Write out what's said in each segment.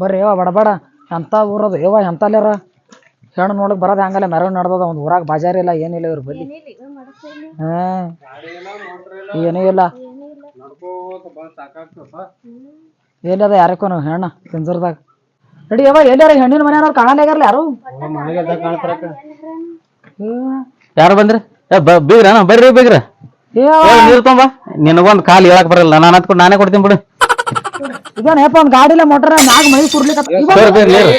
ಬರ್ರಿ ಯವ್ವ ಬಡಬಡ ಎಂಥ ಊರದು? ಯವ್ವ ಎಂತಲ್ಯಾರ? ಹೆಣ್ಣು ನೋಡಕ್ ಬರೋದು ಹಂಗಲ್ಲ ಮೆರವಣಿಗೆ ನಡ್ದದ. ಒಂದು ಊರಾಗ ಬಾಜಾರ್ ಇಲ್ಲ ಏನಿಲ್ಲ ಇವ್ರ ಬಲ್ಲಿ. ಏನೂ ಇಲ್ಲ. ಎಲ್ಲದ ಯಾರಕ್ಕೂ ಹೆಣ್ಣ ಪಿಂಜರ್ದಾಗ? ನಡಿ ಯವ್ವ ಎಲ್ಲಾರ ಹೆಣ್ಣಿನ ಮನೆಯವ್ರು ಕಾಣಲ್ಲ ಯಾರು. ಯಾರು ಬಂದ್ರಿ? ಏ ಬ- ಬೀಗ್ರ ಬರ್ರಿ ಬೀಗ್ರ. ಏ ಏ, ನೀರ್ ತೊಂಬ. ನಿನಗೊಂದ್ ಕಾಲ್ ಹೇಳಕ್ ಬರಲ್ಲ. ನಾನು ಅದ್ಕೊಂಡು ನಾನೇ ಕೊಡ್ತೀನಿ ಬಿಡು. ಇದೇನಪ್ಪ ಒಂದ್ ಗಾಡಿ ಇಲ್ಲ ಮೋಟರ್ ಮ್ಯಾಗ ಮೈ ಕುರ್ಲಿಕ್ಕ ಸರಿ ಬೀರ್ ನೀರು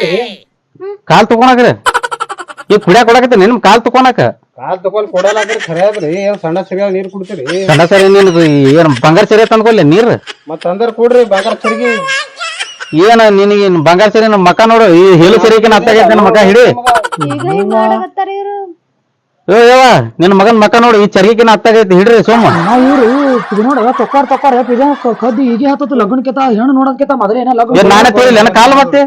ಕಾಲ್ ತಕೊಳಕ್ರಿ ಈ ಕುಡಿಯಾಕ ಕೊಡಕತ್ತೆ ನಿಮ್ ಕಾಲ್ ತಕೊಳಕ ಕಾಲ್ ತಗೊಂಡ್ ಕೊಡಲಾಗ್ರಿ ಖರೆ ಅದ್ರಿ ಏನ್ ಸಣ್ಣ ಸರಿಯಾಗಿ ನೀರ್ ಕುಡ್ತೀರಿ? ಸಣ್ಣ ಸರಿ ನಿನದು ಏನ್ ಬಂಗಾರ ಸರಿ ತಂದ್ಕೊಲ್ಲ ನೀರ್. ಮತ್ತ ಅಂದ್ರ ಕೂಡ್ರಿ ಬಂಗಾರ ಚರ್ಗಿ ಏನ ನಿನಗೆ ಬಂಗಾರ ಸರಿ ನಮ್ಮ ಮಕ್ಕ ನೋಡು ಈ ಹೇಳು ಸರಿಕಿನ ಅತ್ತಾಗೈತೆ ನನ್ನ ಮಕ ಹಿಡಿ. ಈಗ ಹಿಂಗ್ ಮಾಡಕತ್ತಾರ ಇವ್ರು? ಯೋ ಯವ್ವ ನಿನ್ನ ಮಗನ್ ಮಕ್ಕ ನೋಡು ಈ ಚರ್ಗಿಕಿನ ಹತ್ತಾಗೈತಿ ಹಿಡ್ರಿ ಸೋಮ ನಾವ್ ಊರು ಇದು ನೋಡ ತೊಕ್ಕಾರ ತೊಕ್ಕಾರ ಇದ ಕದ್ದು ಈಗ ಹತ್ತತ್ತು ಲಗ್ನಕ್ಕಿತ ಹೆಣ್ಣು ನೋಡೋದಕ್ಕಿಂತ ಮದ್ರೆ ಏನ ಲಗ್ನ ನಾನೇ ತೊಳಿಲ್ಲ ನನ್ನ ಕಾಲ್ ಮತ್ತೆ?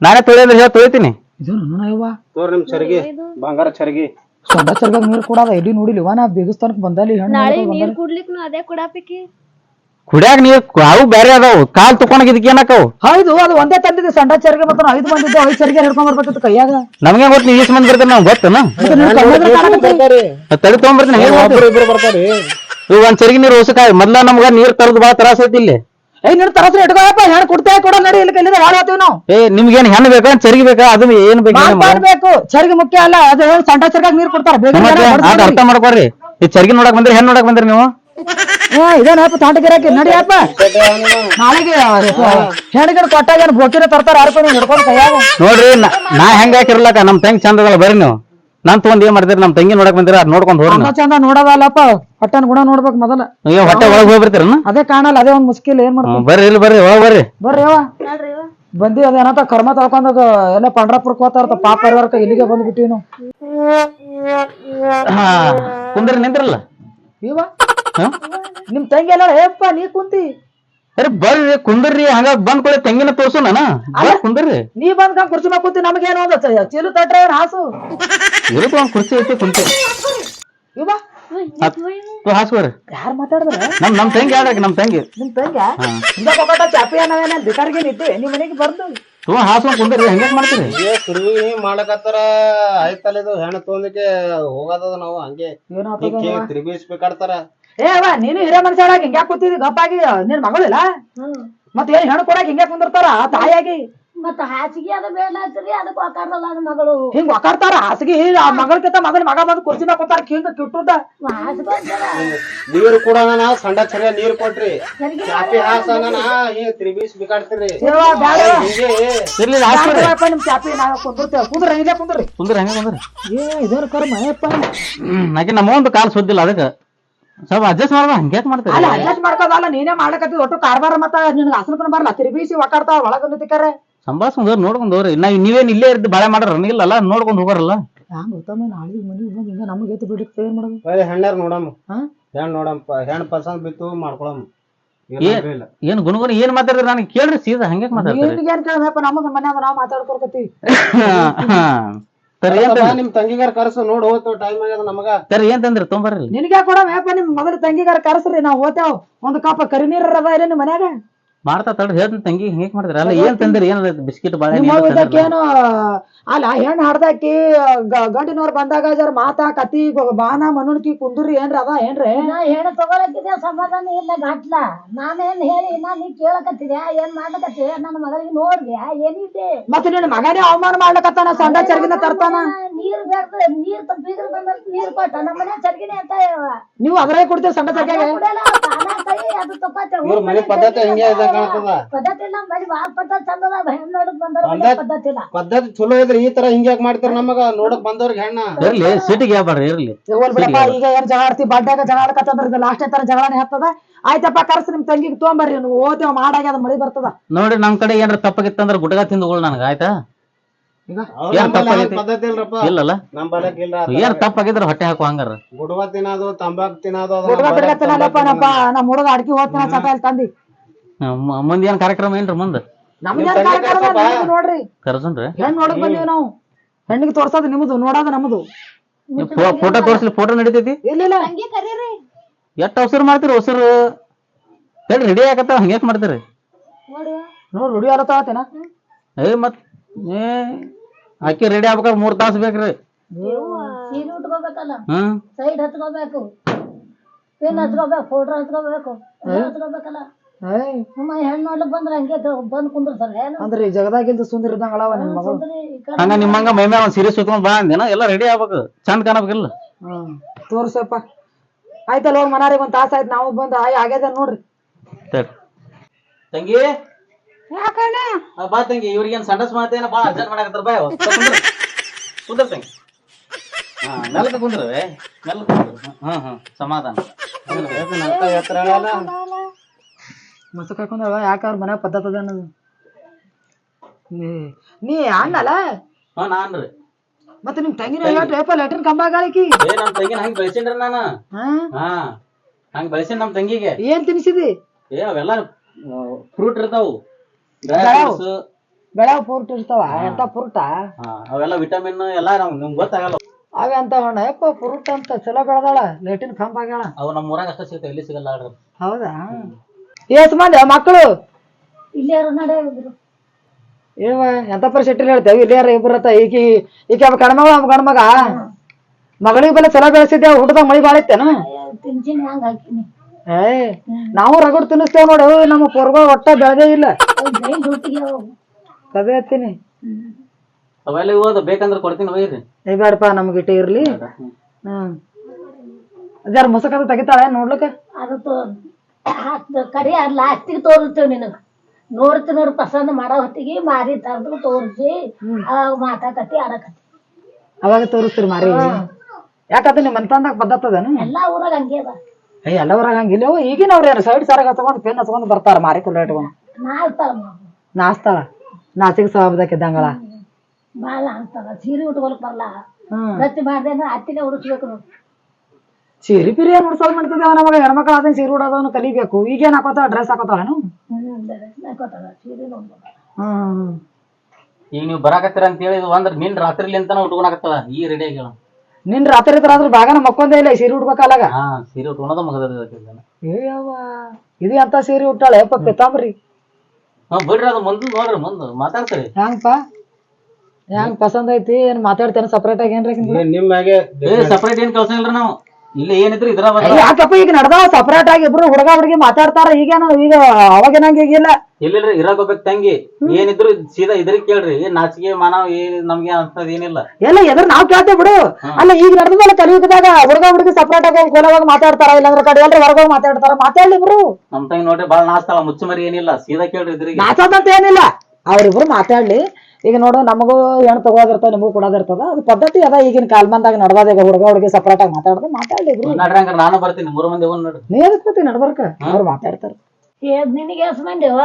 ನಾನೇ ತೊಳಿದ್ರೆ ಹೇಳಿ ತೊಳಿತೀನಿ. ಇದು ನೋಡ ಯವ್ವ. ತೋರ್ ನಿಮ್ ಚರಗಿ ಬಂಗಾರ ಚರ್ಗಿ. ಸೊಂಡ ಚರ್ಗ ನೀರ್ ಕೊಡದ ಎಲ್ಲಿ ನೋಡಿಲಿ ನಾ ಬಿಗಿಸ್ತಾನಕ್ ಬಂದಲ್ಲಿ ಹೆಣ್ಣು ನಾಳೆ ನೋಡ್ಕೊಂಡ್ ನೀರ್ ಬಂದಲ್ಲಿ. ಕುಡ್ಲಿಕ್ನು ಅದೇ ಕುಡಾಪಿಕಿ. ಕುಡಿಯಾಕ ನೀರ್ ಅವು ಬೇರೆ ಅದಾವು. ಕಾಲ್ ತಕೊಂಡ್ ಇದಕ್ಕೆ ಏನಕ್ಕವು? ಹೌದು ಅದು ಒಂದೇ ತಂದಿದ್ದೆ ಸಂಡ ಚರ್ಗೆ ಮತ್ತೆ ಐದು ಮಂದಿ ಇದ್ದೆ ಐದು ಚರ್ಗೆ ಹಿಡ್ಕೊಂಡ್ ಬರ್ಬೇಕಿತ್ತು ಕೈಯಾಗ. ನಮ್ಗೆ ಗೊತ್ತ ನೀವು ಎಷ್ಟು ಮಂದಿ ಬರ್ತಾರೆ ನಾವು ಗೊತ್ತನ ತಗೊಂಡ್ಬರ್ತೀನಿ ಒಂದ್ ಚರ್ಗಿ ನೀರು ಹೊಸಕಾಯಿ. ಮೊದ್ಲ ನಮ್ಗ ನೀರ್ ತರದ್ ಬಾಳ ತ್ರಾಸ ಐತಿ ಇಲ್ಲಿ. ಏ ನೀರು ತರಸ್ರಿ ಇಟ್ಕೋಪ್ಪ ಹೆಣ್ಣು ಕೊಡ್ತೇ ಕೊಡ ನಡಿ ಇಲ್ಲಿ ಕೈಲಿಂದ ಹಾಳು ನಾವು. ಏ ನಿಮ್ಗೇನ್ ಹೆಣ್ಣು ಬೇಕಾ ಚರ್ಗಿ ಬೇಕಾ? ಅದು ಏನ್ ಬೇಕು ಮಾಡ್ಬೇಕು ಚರ್ಗಿ ಮುಖ್ಯ ಅಲ್ಲ ಅದು ಸಂಡ ಚರ್ಗಾಗ ನೀರ್ ಕೊಡ್ತಾರ ಅರ್ಥ ಮಾಡ್ಕೊಡ್ರಿ ಈ ಚರ್ಗಿ ನೋಡಕ್ ಬಂದ್ರಿ ಹೆಣ್ಣು ನೋಡಕ್ ಬಂದ್ರಿ ನೀವು? ಏ ಇದೇನಪ್ಪ ತಾಂಟಗಿರಾಕಿ ನಡಿಯಪ್ಪ ನಾಳೆಗೆ ಹೆಣ್ಗಿಡ ಕೊಟ್ಟಾಗ ಬೋಕಿನ ತರ್ತಾರ ನೀವು ಹಿಡ್ಕೊಂಡು ಕೈಯಾಗ ನೋಡ್ರಿ ನಾ- ನಾ ಹೆಂಗ್ ಹಾಕಿರ್ಲಕ್ಕ ನಮ್ ತಂಗಿ ಚಂದ ಅದಲ್ಲ ಬರ್ರಿ ನೀವು. ನಾನ್ ತಗೊಂಡ್ ಏನ್ ಮಾಡ್ತೀರಿ ನಮ್ ತಂಗಿ ನೋಡಕ್ ಬಂದಿರ ಅದ್ ನೋಡ್ಕೊಂಡ್ ಹೋಗ್ರಿ ಚಂದ ನೋಡೋದಲ್ಲಪ್ಪ ಹೊಟ್ಟೆನ ಗುಣ ನೋಡ್ಬೇಕು ಮೊದಲ. ನೀವು ಹೊಟ್ಟೆ ಒಳಗ್ ಹೋಗ್ಬಿಡ್ತೀರನ್ನ ಅದೇ ಕಾಣಲ್ಲ ಅದೇ ಒಂದ್ ಮುಸ್ಕಿಲ್ ಏನ್ ಮಾಡ್ತೀವಿ ಬರ್ರಿ ಇಲ್ಲಿ ಬರ್ರಿ ಒಳಗ್ ಬರ್ರಿ. ಬರ್ರಿ ಇವ. ಬಂದಿ ಅದೇನಂತ ಕರ್ಮ ತಳ್ಕೊಂಡಾಗ ಎಲ್ಲ ಪಂಡ್ರಾಪುರಕ್ಕೆ ಹೋಗ್ತಾರ ಪಾಪ ಪರಿವಾರಕ್ಕೆ ಇಲ್ಲಿಗೆ ಬಂದ್ಬಿಟ್ಟಿವಿ ನಾವು. ಹಾ ಕುಂದ್ರಿ ನಿಂದ್ರಲ್ಲ? ಇವ ಹಾ? ನಿಮ್ ತಂಗಿ ಎಲ್ಲ ಹೇಪ್ಪ ನೀ ಕುಂತಿ. ಅರೆ ಬರ್ರಿ ಕುಂದ್ರಿ ಹಂಗ ಬಂದ್ ಕೊಳೆ ತಂಗಿನ ತೋರ್ಸು ನಾನ. ಅಲ್ಲ ಕುಂದ್ರಿ. ನೀ ಬಂದ್ ಕಂಗ್ ಕುರ್ಚಿ ಮ್ಯಾಗ ಕುಂತಿ ನಮಗೇನು ಒಂದು ಚೀಲು ತಟ್ರೆ ಏನ್ ಹಾಸು? ಇರುತ್ತೆ ಒಂದ್ ಕುರ್ಚಿ ಐತಿ ಕುಂತಿ. ಇವ ಹಾಸ್ಕೋರಿ ಯಾರು ಮಾತಾಡಿದ್ರ? ನಮ್ ನಮ್ ತಂಗಿ ಯಾವ್ದಾಕ ನಮ್ ತಂಗಿ. ನಿಮ್ ತಂಗ? ಹಿಂದ ಕೊಟ್ಟ ಚಾಪಿ ಅನ್ನವೇನ ಬಿಕಾರಿಗೆ ನಿಂತೆ ನಿಮ್ ಮನೆಗೆ ಬರ್ದು. ತೂ ಹಾಸ್ಕೊಂಡ್ ಕುಂದ್ರಿ ಹೆಂಗ್ ಮಾಡ್ತೀರಿ? ಏ ಸುರುವಿ ಮಾಡಕತ್ತಾರ ಆಯ್ತಲ್ಲ ಇದು ಹೆಣ್ಣು ತೊಂದಕ್ಕೆ ಹೋಗದ ನಾವು ಹಂಗೆ. ತಿರುಗಿಸ್ಬೇಕಾಡ್ತಾರ ಏ ಅವ ನೀನು ಹಿರೇ ಮನುಷ್ಯ ಒಳಗೆ ಹಿಂಗ್ಯಾಕ್ ಕೂತಿದ್ದಿ ಗಪ್ಪಾಗಿ ನಿನ್ ಮಗಳಿಲ್ಲ ಮತ್ ಏನ್ ಹೆಣ್ಣು ಕೊಡಾಕ ಹಿಂಗ್ಯಾಕ್ ಕುಂದಿರ್ತಾರ ಆ ತಾಯಿಯಾಗಿ? ಮತ್ತ ಹಾಸಿಗೆ ಅದ ಬೇಡ್ಲಾತ್ರಿ ಅದಕ್ಕೆ ಮಗಳು. ಹಿಂಗ್ ಒಕಾಡ್ತಾರ ಹಾಸಿಗೆ ಆ ಮಗಳಕಿಂತ ಮಗನ ಮಗ ಬಂದು ಕುರ್ಚಿನ ಕೊತ್ತಾರ ಕೂತಾರ ಹಿಂಗ ಕಿಟ್ಟುದ ನೀರು ಕೂಡ ನಾ ಸಂಡ ಚರ್ಯ ನೀರ್ ಕೊಟ್ರಿ. ಚಾಪಿ ಹಾಸನ ಹಿಂಗ. ತ್ರಿಬೀಸ್ ನಿಮ್ ಚಾಪಿ ನಾವು ಕುಂದಿರ್ತೇವೆ. ಕುಂದ್ರ ಇಲ್ಲೇ ಕುಂದ್ರಿ. ಕುಂದ್ರಿ ಹೆಂಗ ಕುಂದ್ರಿ. ಏ ಇದ್ರ ಕರ್ಮ ಅಯ್ಯಪ್ಪ. ನಮ್ಮ ಒಂದು ಕಾಲ್ ಸುದ್ದಿಲ್ಲ ಅದಕ್ಕೆ. ಸ್ವಲ್ಪ ಅಡ್ಜಸ್ಟ್ ಮಾಡ್ದ ಹಂಗ್ಯಾಕ್ ಮಾಡ್ತಾರೆ? ಅಲ್ಲ ಅಡ್ಜಸ್ಟ್ ಮಾಡ್ಕೋದಲ್ಲ ನೀನೇ ಮಾಡಕತ್ತಿ ಒಟ್ಟು ಕಾರ್ಬಾರ ಮತ್ತ ನಿನಗೆ ಹಸನ್ಕನ ಬರಲ್ಲ ತಿರುಗಿಸಿ ಒಕ್ಕಾಡ್ತಾವ ಒಳಗ ನಿಂತಿಕ್ಕಾರ ಸಂಭಾಷಣೆ ಹೋಗ್ರಿ ನೋಡ್ಕೊಂಡ್ ಹೋಗ್ರಿ ನಾವು ನೀವೇನ್ ಇಲ್ಲೇ ಇರ್ದು ಬಾಳೆ ಮಾಡ್ರ ಇಲ್ಲಲ್ಲ ನೋಡ್ಕೊಂಡ್ ಹೋಗರಲ್ಲ. ಹಂಗ ಉತ್ತಮ ನಾಳೆ ಮನೆಗೆ ಬಂದು ಹಿಂಗ ನಮಗೆ ಎತ್ತು ಬಿಡುತ್ತೆ ಏನ್ ಮಾಡೋದು? ಬರೀ ಹೆಣ್ಣಾರ್ ನೋಡಮ್ಮ. ಹಾ? ಹೆಣ್ ನೋಡಮ್ಮ ಹೆಣ್ಣು ಪರ್ಸನ್ ಬಿತ್ತು ಮಾಡ್ಕೊಳಮ್ಮ. ಏನು ಇಲ್ಲ. ಏನ್ ಗುಣಗುಣ ಏನ್ ಮಾತಾಡಿದ್ರೆ ನನಗೆ ಕೇಳ್ರಿ ಸೀದಾ ಹಂಗ್ಯಾಕ್ ಮಾತಾಡ್ತಾರೆ? ಏನ್ ಕೇಳಪ್ಪ ನಮ್ಮದ ಮನ್ಯಾಗ ನಾವು ಮಾತಾಡ್ಕೊಳ್ಕತ್ತೀವಿ ಹಾ ನಿಮ್ ತಂಗಿಗಾರ ಕರ್ಸು ನೋಡ್ ಹೋಗ್ತು ಟೈಮ್ ಆಗ್ಯದ ನಮಗ. ಸರಿ ಏನ್ ತಂದ್ರಿ ತೊಂಬರ್ರಿ ನಿನಗೆ ಕೊಡ ಮೇಪ ನಿಮ್ ಮೊದಲ ತಂಗಿಗಾರ ಕರ್ಸ್ರಿ ನಾವ್ ಹೋತೇವ್ ಒಂದ್ ಕಪ್ ಕರಿ ನೀರ್ ಅದ ನಿಮ್ ಮನ್ಯಾಗ. ಮಾಡ್ತಾ ತಡ ಹೇಳ್ ತಂಗಿ ಹೆಂಗ್ ಮಾಡಿದ್ರ ಅಲ್ಲ ಏನ್ ತಂದ್ರಿ? ಏನ್ ಬಿಸ್ಕಿಟ್ ಬಾಳೆ ನಿಮ್ಮ ಇದಕ್ಕೇನು ಅಲ್ಲ ಹೆಣ್ಣು ಹಾಡ್ದಾಕಿ ಗಂಡಿನವ್ರು ಬಂದಾಗ ಜರ ಮಾತಾ ಕತಿ ಬಾನ ಮನುಣಕಿ ಕುಂದ್ರಿ ಏನ್ರ ಅದ ಏನ್ರಿ? ನಾ ಹೇಳ ತಗೊಳಕಿದೆ ಸಮಾಧಾನ ಇಲ್ಲ ನಾನ್ ನಾನೇನ್ ಹೇಳಿ ನಾ ನೀ ಕೇಳಕತ್ತಿದ್ಯಾ? ಏನ್ ಮಾಡ್ಲಕತ್ತಿ? ನನ್ನ ಮಗಳಿಗೆ ನೋಡ್ದೆ ಏನಿದೆ? ಮತ್ತೆ ನಿನ್ನ ಮಗನೇ ಅವಮಾನ ಮಾಡ್ಲಕತ್ತಾನ ಸಂಡ ಚರ್ಗಿನ ತರ್ತಾನ? ನೀರ್ ಬೇಕು ನೀರ್ ತ- ಬಂದ್ರೆ ಬಂದಂತ ನೀರ್ ಕೊಟ್ಟ ನಮ್ಮ ಮನೆ ಚರ್ಗಿನೇ ಅಂತ ನೀವು ಅದರೇ ಕೊಡ್ತೀವಿ ಸಂಡ ಚರ್ಗ್ಯಾಗ ಕುಡಿಯಲ್ಲ, ತಾನ ಕೈ ಅದು ತಪ್ಪಾತೆ. ಇವ್ರ ಮನೆ ಪದ್ಧತಿ ಹಿಂಗೆ ಇದೆ ಕಾಣ್ತದ. ಪದ್ಧತಿ ಇಲ್ಲ ಬರೀ ಬಾಳ ಪದ್ಧತಿ ಚಂದದ ಹೆಣ್ಣು ನೋಡಕ್ ಬಂದವ್ರ ಮನೆ ಪದ್ಧತಿ- ಪದ್ಧತಿ ಇಲ್ಲ. ಪದ್ಧತಿ ಚಲೋ ಇದ್ರೆ ಈ ತರ ಹಿಂಗ್ಯಾಕ್ ಮಾಡ್ತಾರ ನಮಗ ನೋಡಕ್ ಬಂದವ್ರಿಗೆ ಹೆಣ್ಣ. ಇರ್ಲಿ ಸಿಟಿಗೆ ಬರ್ರಿ ಇರ್ಲಿ. ಹೋಲ್ ಬಿಡಪ್ಪ ಈಗ ಏನ್ ಜಗಳ ಆಡ್ತಿ ಬಡ್ಡಾಗ ಜಗಳ ಆಡಕತ್ತಂದ್ರ ಲಾಸ್ಟ್ ತರ ಜಗಳನೇ ಹತ್ತದ ಆಯ್ತಪ್ಪ ಕರ್ಸ್ ನಿಮ್ ತಂಗಿಗೆ ತೊಗೊಂಬರ್ರಿ ನೀವು ಮಾಡಾಗ ಮಾಡಾಗ್ಯದ ಮಳಿ ಬರ್ತದ. ನೋಡ್ರಿ ನಮ್ ಕಡೆ ಏನಾರ ತಪ್ಪಾಗಿತ್ತಂದ್ರ ಗುಟಗ ತಿಂದುಗಳು ನನಗ ಆಯ್ತಾ? ಏನ್ ನಮ್ಮಲ್ಲಿ ತಪ್ಪಾಗೈತಿ? ಹಂಗ್ ಪದ್ಧತಿ ಇಲ್ರಪ್ಪ? ಇಲ್ಲಲ್ಲ? ನಮ್ ಬಲಕ್ ಇಲ್ರ ಏನ್ ತಪ್ಪಾಗಿದ್ರ ಹೊಟ್ಟೆ ಹಾಕು ಹಂಗಾರ? ಗುಡುವ ತಿನ್ನೋದು ತಂಬಾಕ್ ತಿನ್ನೋದು ಅದು ಹುಡುಗ ನಮ್ ಬಲಕ್ ತಿರ್ಗತ್ತನಲ್ಲಪ್ಪ ನಪ್ಪ ನಮ್ಮ ಹುಡುಗ ಅಡ್ಕಿ ಹೋಗ್ತಾನ ಚಟ ತಂದಿ. ಮ- ಮುಂದ್ ಏನ್ ಕಾರ್ಯಕ್ರಮ ಏನ್ರಿ ಮುಂದ. ನೋಡ್ರಿ. ಕರ್ಸನ್ರಿ ಹೆಣ್ ನೋಡಕ್ ಬಂದೀವಿ ನಾವು. ಹೆಣ್ಣಿಗೆ ತೋರ್ಸೋದು ನಿಮ್ದು ನೋಡೋದು ನಮ್ದು. ಫೋಟೋ ತೋರ್ಸ್ಲಿ ಫೋಟೋ ನಡಿತೈತಿ? ಇಲ್ಲ ಹಂಗೆ ಕರೀರಿ. ಎಷ್ಟ್ ಅವಸರ ಮಾಡ್ತೀರಿ ಉಸಿರು? ಹೇಳಿ ರೆಡಿ ಆಗತ್ತ ಹಂಗ್ಯಾಕ್ ಮಾಡ್ತೀರಿ? ನೋಡು. ರೆಡಿ ಏ ಮತ್ ಏ ಆಕೆ ರೆಡಿ ಆಗ್ಬೇಕಾದ್ರೆ ಮೂರ್ ತಾಸು ಬೇಕ್ರಿ. ಸೀರೆ ಉಟ್ಕೋಬೇಕಲ್ಲ. ಹ್ಮ್ ಸೈಡ್ ಹಚ್ಕೋಬೇಕು ಪಿನ್ ಹಚ್ಕೋಬೇಕು ಫೋಟೋ ಹಚ್ಕೋಬೇಕು ಎಲ್ಲ ಹಚ್ಕೋಬೇಕಲ್ಲ ಏಯ್. ನಮ್ಮ ಹೆಣ್ಣು ನೋಡ್ಲಿಕ್ ಬಂದ್ರೆ ಹಂಗೆ ಬಂದ್ ಕುಂದ್ರತಾರೆ ಏನು? ಅಂದ್ರೆ ಈ ಜಗದಾಗಿಲ್ದ ಸುಂದರ ಇದ್ದಂಗ ಅಳವ ನಿನ್ ಮಗಳು. ಸುಂದ್ರಿ ಈ ಕಡೆ. ಹಂಗ ನಿಮ್ಮಂಗ ಮೈ ಮ್ಯಾಗ ಒಂದ್ ಸೀರೆ ಸುತ್ಕೊಂಡ್ ಬಾ ಅಂದೇನ ಎಲ್ಲ ರೆಡಿ ಆಗ್ಬೇಕು. ಚಂದ ಕಾಣಬೇಕಿಲ್ಲ. ಹ್ಮ್. ತೋರ್ಸಪ್ಪ. ಆಯ್ತಲ್ಲ ಹೋಗ್ ಮನಾರಿಗೆ ಒಂದ್ ತಾಸ ಆಯ್ತು ನಾವು ಬಂದು ಆಯ್ ಆಗ್ಯದ ನೋಡ್ರಿ. ತಂಗಿ. ಆ, ಬಾ ತಂಗಿ ಇವ್ರಿಗೇನ್ ಸಂಡಸ್ ಮಾತೇನ? ಬಾ ಅರ್ಜೆಂಟ್ ಮಾಡಕತ್ತಾರ ಬಾ ಕುಂದ್ರ ತಂಗಿ. ಹಾ ನೆಲಕ್ಕೆ ಕುಂದ್ರ ನೆಲಕ್ಕೆ ಕುಂದ್ರ. ಹ್ಮ್ ಹ್ಮ್ ಸಮಾಧಾನ. ಮಸ ಕಾಕೊಂಡವ ಯಾಕ ಅವ್ರ ಮನ್ಯಾಗ ಪದ್ಧತಿ ಅದ ಅನ್ನೋದು? ನೀ ನೀ ಅಣ್ಣಲ್ಲ? ಹಾ ನಾನ್ರಿ ಮತ್ತೆ ನಿಮ್ ತಂಗಿನ ಹೇಳ್ರಿ ಯಪ್ಪ ಲೆಟರ್ ಕಂಬ ಗಾಳಿಕಿ ಏ ನಮ್ ತಂಗಿನ ಹಂಗ್ ಬೆಳೆಸಿನ್ರಿ ನಾನು. ಹಾ? ಹಾ ಹಂಗ್ ಬೆಳೆಸಿನ್ ನಮ್ ತಂಗಿಗೆ. ಏನ್ ತಿನ್ಸಿದಿ? ಏ ಅವೆಲ್ಲ ಫ್ರೂಟ್ ಇರ್ತಾವು. ಬೆಳೆವು. ಬೆಳಗ್ ಪುರ್ಟ್ ಇರ್ತಾವ ಎಂತ ಪುರುಟ ಅವೆಲ್ಲ ವಿಟಮಿನ್ ಎಲ್ಲ ನಮ್ಗೆ ನಿಮ್ಗೆ ಗೊತ್ತಾಗಲ್ಲ. ಅವೆ ಅಂತ ಅಣ್ಣ ಯಪ್ಪ ಪುರುಟ್ ಅಂತ ಚಲೋ ಬೆಳದಾಳ ಲೇಟಿನ ಕಂಬ ಆಗ್ಯಾಳ. ಅವು ನಮ್ಮ ಊರಾಗ ಅಷ್ಟೇ ಸಿಗ್ತಾವ ಎಲ್ಲಿ ಸಿಗಲ್ಲ ಆಡ್ರಿ. ಹೌದಾ? ಏಸ್ ಮಂದಿ ಮಕ್ಕಳು ಇಲ್ಲಿ ಯಾರು ನಡೆಯೋದ್ರು ಏವ ಎಂತ ಪರಿಸ್ಥಿತಿ ಹೇಳ್ತೇವೆ? ಇಲ್ಲಿ ಯಾರು ಇಬ್ಬರು ಈಕಿ ಈಕೆ ಅವ ಕಣ್ಮಗ ಮಗ ಅವ ಗಂಡ ಮಗಳಿಗೆ ಬೆಲೆ ಚಲೋ ಬೆಳೆಸಿದ್ದೆ ಹುಟ್ಟದಾಗ ಮಳಿ ಬಾಳಿತ್ತೇನು ತಿನ್ಸಿನಿ ಹಂಗ ಹಾಕಿನಿ? ಏ ನಾವು ರಗಡ್ ತಿನ್ನಿಸ್ತೇವ್ ನೋಡು ನಮ್ಮ ಪೊರ್ಗ ಒಟ್ಟ ಬೆಳದೇ ಇಲ್ಲ. ಅದೇ ಹತ್ತೀನಿ. ಅವೆಲ್ಲ ಇವು ಬೇಕಂದ್ರೆ ಕೊಡ್ತೀನಿ ಒಯ್ರಿ ಏ ಬೇಡಪ್ಪ ನಮ್ಗೆ ಇಟ್ಟೆ ಇರ್ಲಿ. ಹ್ಮ್. ಅದ್ಯಾರ ಮುಸಕದ ತೆಗಿತಾಳೆ ನೋಡ್ಲಿಕ್ಕೆ? ಅದು ಕಡಿ ಅದು ಲಾಸ್ಟಿಗೆ ತೋರಿಸ್ತೇವೆ ನಿನಗೆ. ನೋಡ್ತಿ ನೋಡಿ ಪಸಂದ್ ಮಾಡೋ ಹೊತ್ತಿಗೆ ಮಾರಿ ತರದು ತೋರಿಸಿ ಅವಾಗ ಮಾತಾಕತಿ ಆಡಕತಿ ಅವಾಗ ತೋರಿಸ್ತೀರಿ ಮಾರಿ. ಯಾಕಂದ್ರೆ ನಿಮ್ಮ ಮನ್ತಂದಾಗ ಪದ್ಧತದೇನು ಎಲ್ಲಾ ಊರಾಗ ಹಂಗೆ ಅದ. ಏ ಎಲ್ಲವರಾಗ ಹಂಗಿಲ್ಲ. ಈಗಿನ ಅವ್ರು ಯಾರು ಸೈಡ್ ಸರಾಗ ಹಚ್ಕೊಂಡು ಪೆನ್ ಹಚ್ಕೊಂಡು ಬರ್ತಾರ ಮಾರಿ ಕುಲ್ಲ ಇಟ್ಕೊಂಡು ನಾಚ್ತಾಳ ನಾಚಿಗೆ ಸವಾಬ್ದಕ್ಕೆ ಇದ್ದಂಗಳ ಬಾಳ ಅಂತಾರ ಸೀರೆ ಉಟ್ಕೊಳಕ್ ಬರಲ್ಲ ಹ್ಮ್. ಗಟ್ಟಿ ಮಾಡ್ದೆ ಅಂದ್ರೆ ಅತ್ತಿನೇ ಉಡಿಸ್ಬೇಕು ನೋಡಿ. ಸೀರೆ ಪಿರಿ ಏನ್ ಉಡ್ಸೋದ್ ಮಾಡ್ತಿದ್ದೆ ಅವನ ಮಗ ಹೆಣ್ಮಕ್ಳು ಅದನ್ನ ಸೀರೆ ಉಡೋದನ್ನ ಕಲಿಬೇಕು. ಈಗೇನ್ ಹಾಕೋತಾಳ ಡ್ರೆಸ್ ಹಾಕೋತಾಳನು ಈಗ ನೀವು ಬರಾಕತ್ತೀರ ಅಂತ ಹೇಳಿ ಒಂದ್ರ ನಿನ್ ರಾತ್ರಿಲಿ ಅಂತಾನೆ ಉಟ್ಕೊಳಕತ್ತಳ ಈ ರೆಡಿ ಆಗ್ಯಾಳ ನಿನ್ ರಾತ್ರಿ ಆದ್ರೆ ಬಾಗನ ಮಕ್ಕೊಂದೇ ಇಲ್ಲ ಈ ಸೀರೆ ಉಡ್ಬೇಕಲ್ಲಾಗ ಹಾ ಸೀರೆ ಉಟ್ಕೊಳದ ಮಗದ ಏ ಯವ್ವ ಇದು ಎಂತ ಸೀರೆ ಉಟ್ಟಾಳೆ? ಯಪ್ಪ ಪಿತಾಂಬ್ರಿ. ಹಾ ಬಿಡ್ರಿ ಅದು ಮುಂದ್ ನೋಡ್ರಿ ಮುಂದ್ ಮಾತಾಡ್ತೀರಿ. ಹೆಂಗಪ್ಪ ಹೆಂಗ್ ಪಸಂದ್ ಐತಿ? ಏನ್ ಮಾತಾಡ್ತೇನೆ ಸಪ್ರೇಟ್ ಆಗಿ ಏನ್ರಿ ನಿಮ್ಮ ಸಪ್ರೇಟ್ ಏನ್ ಕಳ್ಸಂಗಿಲ್ರಿ ನಾವು? ಇಲ್ಲಿ ಏನಿದ್ರು ಇದ್ರ ಯಾಕಪ್ಪ ಈಗ ನಡ್ದಾವ? ಸಪ್ರೇಟ್ ಆಗಿ ಇಬ್ರು ಹುಡುಗ ಹುಡುಗಿ ಮಾತಾಡ್ತಾರ ಈಗೇನು ಈಗ ಅವಾಗೇನಂಗ ಈಗಿಲ್ಲ. ಇಲ್ಲಿಲ್ರಿ ಹೋಗ್ಬೇಕು ತಂಗಿ. ಏನಿದ್ರು ಸೀದಾ ಇದ್ರಿಗೆ ಕೇಳ್ರಿ. ಏನ್ ನಾಚಿಕೆ ಏನ್ ನಮ್ಗೆ ಅಂತದ್ ಏನಿಲ್ಲ. ಎಲ್ಲ ಎದ್ರ ನಾವ್ ಕೇಳ್ತೇವ್ ಬಿಡು. ಅಲ್ಲ ಈಗ ನಡೆದಲ್ಲ ಕಲಿಯುಗದಾಗ ಹುಡುಗ ಹುಡುಗಿ ಸಪರೇಟ್ ಆಗಿ ಕೋಲವಾಗಿ ಮಾತಾಡ್ತಾರ ಇಲ್ಲಾಂದ್ರ ಕಡೆ ಎಲ್ರಿ ಹೊರಗೋಗಿ ಮಾತಾಡ್ತಾರ ಮಾತಾಡ್ಲಿ ಇಬ್ರು. ನಮ್ ತಂಗಿ ನೋಡ್ರಿ ಬಾಳ ನಾಚ್ತಾಳ ಮುಚ್ಚು ಮರಿ ಏನಿಲ್ಲ. ಸೀದಾ ಕೇಳ್ರಿ ಇದ್ರಿಗೆ. ನಾಚದಂತ ಏನಿಲ್ಲ. ಅವ್ರಿಬ್ರು ಮಾತಾಡ್ಲಿ. ಈಗ ನೋಡು ನಮಗೂ ಹೆಣ್ಣು ತಗೋದಿರ್ತದ ನಿಮಗೂ ಕೊಡೋದಿರ್ತದ ಅದು ಪದ್ಧತಿ ಅದ ಈಗಿನ ಕಾಲ್ಮಂದಾಗ ಬಂದಾಗ ಈಗ ಹುಡುಗ ಹುಡುಗಿ ಸಪ್ರೇಟ್ ಆಗಿ ಮಾತಾಡೋದು ಮಾತಾಡ್ಲಿ ನಾನು ಬರ್ತೀನಿ ಮೂರು ಮಂದಿ ನೋಡು. ನೀ ಎದಕ್ ಬರ್ತಿ ನಡ್ಬರ್ಕ? ಅವ್ರು ಮಾತಾಡ್ತಾರ. ಏ ನಿನಗೆ ಎಸ್ ಮಂದಿವ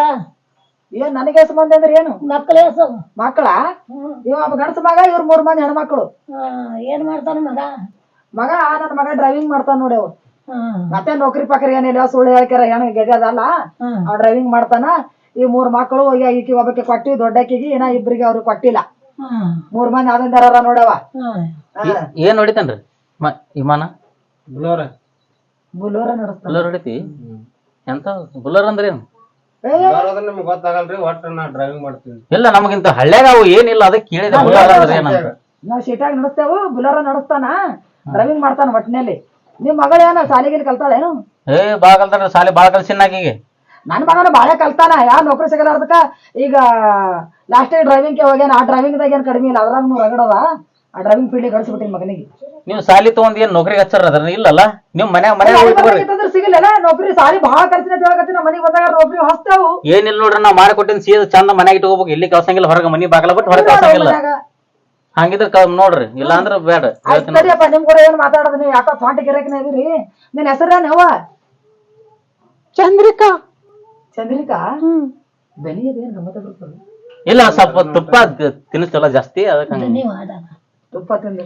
ಏನ್ ನನಗೆ ಮಂದಿ ಅಂದ್ರೆ ಏನು? ಮಕ್ಕಳು ಎಸು ಮಕ್ಕಳ ಇವ ಒಬ್ಬ ಗಂಡಸ ಮಗ ಇವ್ರ ಮೂರ್ ಮಂದಿ ಹೆಣ್ಮಕ್ಳು. ಏನ್ ಮಾಡ್ತಾನ ಮಗ? ಮಗ ನನ್ನ ಮಗ ಡ್ರೈವಿಂಗ್ ಮಾಡ್ತಾನ ನೋಡಿ ಅವ್ ಮತ್ತೆ ನೌಕರಿ ಪಕರಿ ಏನಿಲ್ಲ ಸುಳ್ಳು ಹೇಳ್ಕ್ಯಾರ ಹೆಣ್ ಗೆದೆ ಅದಲ್ಲ ಅವ್ ಡ್ರೈವಿಂಗ್ ಮಾಡ್ತಾನ. ಈ ಮೂರ್ ಮಕ್ಕಳು ಈಕಿ ಒಬ್ಬಕ್ಕೆ ಕೊಟ್ಟಿ ದೊಡ್ಡಕ್ಕಿಗೆ ಇನ್ನ ಇಬ್ರಿಗೆ ಅವ್ರಿಗೆ ಕೊಟ್ಟಿಲ್ಲ. ಮೂರ್ ಮಂದಿ ಆದಂದಾರ ನೋಡವ. ಏನ್ ನೋಡಿತನ್ರಿ? ಮ ವಿಮಾನ? ಬುಲೋರ. ಬುಲೋರ ನಡೆಸ್ತಾನ. ಬುಲ್ಲರ್ ಹೊಡಿತಿ ಎಂತ ಬುಲ್ಲರ್ ಅಂದ್ರೆ ಏನು? ಗೊತ್ತಾಗಲ್ರಿ ಒಟ್ಟು ನಾ ಡ್ರೈವಿಂಗ್ ಮಾಡ್ತೀನಿ. ಇಲ್ಲ ನಮಗಿಂತ ಹಳ್ಳ್ಯಾಗ ಅವು ಏನಿಲ್ಲ ಅದಕ್ಕೆ ಕೇಳಿದೆ ಅಂದ್ರೆ ಏನಂತ. ನಾವ್ ಸೀಟಾಗಿ ನಡೆಸ್ತೇವು ಬುಲೋರ ನಡೆಸ್ತಾನ. ಡ್ರೈವಿಂಗ್ ಮಾಡ್ತಾನ ಒಟ್ಟಿನಲ್ಲಿ ನಿಮ್ ಮಗಳ ಏನ ಸಾಲಿಗಿಲಿ ಕಲ್ತಾಳೇನು? ಏ ಬಾಳ ಕಲ್ತಾರ ಸಾಲಿ ಬಾಳ ಕಲ್ಸಿನ ಆಕಿಗೆ ನನ್ ಮಗನ ಬಾಳೆ ಕಲ್ತಾನ ಯಾ ನೌಕರಿ ಸಿಗಲಾರ್ದಕ್ಕ ಈಗ ಲಾಸ್ಟ್ ಡ್ರೈವಿಂಗ್ ಹೋಗ್ಯಾನ ಆ ಡ್ರೈವಿಂಗ್ ದಾಗ ಏನ್ ಕಡಿಮೆ ಇಲ್ಲ ಅದ್ರಾಗ ನೀವು ರಗಡದ ಆ ಡ್ರೈವಿಂಗ್ ಫೀಲ್ಡ್ ಕಳ್ಸಿಬಿಟ್ಟಿನ ಮಗನಿಗೆ. ನೀವು ಸಾಲಿ ತಗೊಂಡ್ ಏನ್ ನೌಕರಿಗೆ ಹಚ್ಚಾರ ಅದ್ರ ಇಲ್ಲಲ್ಲ? ನೀವು ಮನ್ಯಾಗ ಮನ್ಯಾಗ ಬರ್ರಿ ಇತ್ತಂದ್ರೆ ಸಿಗಲಿಲ್ಲ ನೌಕರಿ ಸಾಲಿ ಬಹಳ ಖರ್ಚಿನ ಹೇಳಕತ್ತೀನಿ ಮನೆಗೆ ಬಂದಾಗ ನೌಕರಿ ಹೊಸ್ತಾವು. ಏನಿಲ್ಲ ನೋಡ್ರಿ ನಾ ಮಾಡಿಕೊಟ್ಟಿನ ಸೀದ ಚಂದ ಮನ್ಯಾಗ ಇಟ್ಕೋಬೇಕು ಇಲ್ಲಿ ಕಳ್ಸಂಗಿಲ್ಲ ಹೊರಗೆ ಮನಿ ಬಾಗಲ ಬಿಟ್ಟು ಹೊರಗೆ ಕಳ್ಸಂಗಿಲ್ಲ. ಹಂಗಿದ್ರೆ ಕ- ನೋಡ್ರಿ ಇಲ್ಲ ಅಂದ್ರೆ ಬೇಡ. ಸರಿಯಪ್ಪ ನಿಮ್ ಕೂಡ ಏನ್ ಮಾತಾಡೋದು ನೀವು ಯಾಕೋ ಫಾಂಟ್ ಗಿರಕಿನ ಇದೀರಿ? ನಿನ್ ಹೆಸರೇನು ಯವ್ವ ಚಂದ್ರಿಕಾ. ಚಂದ್ರಿಕಾ? ಬೆನಿ ಅದೇನ್ ಗಮ್ಮತ್ತ ಬರ್ತದೆ ಇಲ್ಲ ಸ್ವಲ್ಪ ತುಪ್ಪ ತಿನ್ನಿಸ್ತಲ್ಲ ಜಾಸ್ತಿ ಅದಕ್ಕೆ ಧನ್ಯವಾದ ತುಪ್ಪ ತಿಂದು.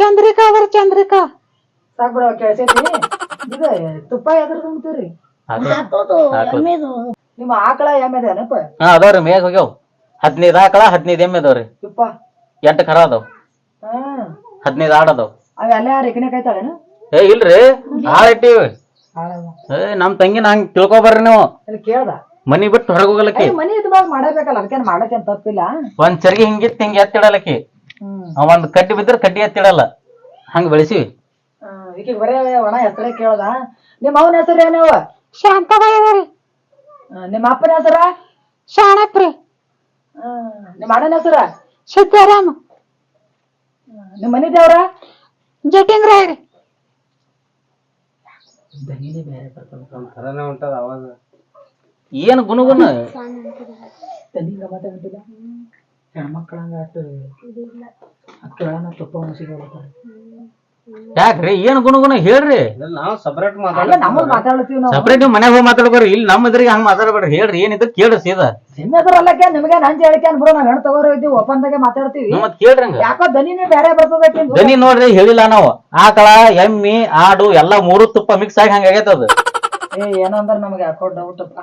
ಚಂದ್ರಿಕಾ ಅವ್ರ ಚಂದ್ರಿಕಾ. ಸಾಕು ಬಿಡವ ಕೇಳ್ಸೈತಿ ಇದು ತುಪ್ಪ ತುಂಬ್ತೀರಿ. ನಿಮ್ಮ ಆಕಳ ಎಮ್ಮೆದೇನಪ್ಪ ಹಾ ಅದಾವ್ರಿ ಹೋಗ್ಯಾವ. ಹದಿನೈದು ಆಕಳ ಹದಿನೈದು ಎಮ್ಮೆ ಅದಾವ್ರಿ ತುಪ್ಪ? ಎಂಟು ಕರ ಅದಾವ. ಹ್ಮ್ ಹದಿನೈದು ಆಡ್ ಅದಾವ. ಅವೆಲ್ಲ ರೇಖನೆ ಕಾಯ್ತಾಳೇನು? ಏ ಇಲ್ರಿ ಆಳ್ ಇಟ್ಟಿವಿ ಏ ನಮ್ ತಂಗಿನ ಹಂಗ್ ತಿಳ್ಕೊಬರ್ರಿ ನೀವು. ಇಲ್ಲಿ ಕೇಳ್ದ? ಮನಿ ಬಿಟ್ಟು ಹೊರಗೆ ಹೋಗಲಕ್ಕಿ. ಏ, ಮನಿ ಇದು ಬಾಳ್ ಮಾಡಬೇಕಲ್ಲ ಅದಕ್ಕೆ ಮಾಡಕ್ಕೆ ತಪ್ಪಿಲ್ಲ? ಒಂದ್ ಚರ್ಗಿ ಹಿಂಗಿತ್ತು ಹಿಂಗೆ ಎತ್ತಿಡಲಕ್ಕೆ ಹ್ಮ್. ಒಂದ್ ಕಡ್ಡಿ ಬಿದ್ರೆ ಕಡ್ಡಿ ಎತ್ತಿಡಲ್ಲ ಹಂಗ ಬೆಳೆಸಿ. ಈಗ ಬರೇ ಒಣ ಹೆಸರೇ ಕೇಳ್ದ. ನಿಮ್ಮ ಅವನ ಹೆಸರು ಏನವ ಶಾಂತಬಾಯಿ ನಿಮ್ಮ ಅಪ್ಪನ ಹೆಸರ? ಶಾಣಪ್ರಿ. ನಿಮ್ಮ ಅಣ್ಣನ ಹೆಸರ? ಸಿದ್ದಾರಾಮ ನಿಮ್ಮ ಮನಿ ದೇವ್ರ? ಥರನೇ ಹೊಂಟದ ಅವಾಗ. ಏನ್ ಗುಣಗುಣ? ತನಿಗ ಮತ್ತೆ ಹೊಂಟಿಲ್ಲ ಹೆಣ್ಮಕ್ಳಂಗ ಅಟ್ಟು ಅಕ್ಕಳನ್ನ ತುಪ್ಪ ಮುಸಿಗೆ ಯಾಕ್ರಿ? ಏನ್ ಗುಣಗುಣ? ಹೇಳ್ರಿ. ನಾವು ಸಪರೇಟ್ ಅಲ್ಲ ಮಾತಾಡ ಮಾತಾಡ್ತೀವಿ ನಾವು. ಸಪ್ರೇಟ್ ಮನ್ಯಾಗ ಹೋಗಿ ಮಾತಾಡ್ಬೇಕ್ರಿ ಇಲ್ಲಿ ನಮ್ಮ ಎದುರಿಗೆ ಹಂಗ ಮಾತಾಡ್ಬೇಡ್ರಿ. ಹೇಳ್ರಿ ಏನಿದ್ರು ಕೇಳ್ರಿ ಸೀದಾ. ಅಲ್ಲಕ್ಕೆ ನಿಮ್ಗೆ ನಂಜಿ ಹೇಳಿಕೆ ಬಿಡು ನಾವ್ ಹೆಣ್ ತಗೋರೋ ಇದ್ದೀವಿ ಒಪ್ಪಂದಾಗೆ ಮಾತಾಡ್ತೀವಿ. ಮತ್ ಕೇಳ್ರಿ ಹಂಗ. ಯಾಕೋ ದನಿನೇ ಬೇರೆ ಬರ್ತದ ದನಿ ನೋಡ್ರಿ ಹೇಳಿಲ್ಲ ನಾವು. ಆಕಳ ಎಮ್ಮಿ ಆಡು ಎಲ್ಲಾ ಮೂರು ತುಪ್ಪ ಮಿಕ್ಸ್ ಆಗಿ ಹಂಗ ಆಗೈತದ ಏ ಏನೋ ಅಂದ್ರೆ ನಮ್ಗೆ ಯಾಕೋ ಡೌಟ್ ಅಪ್ಪ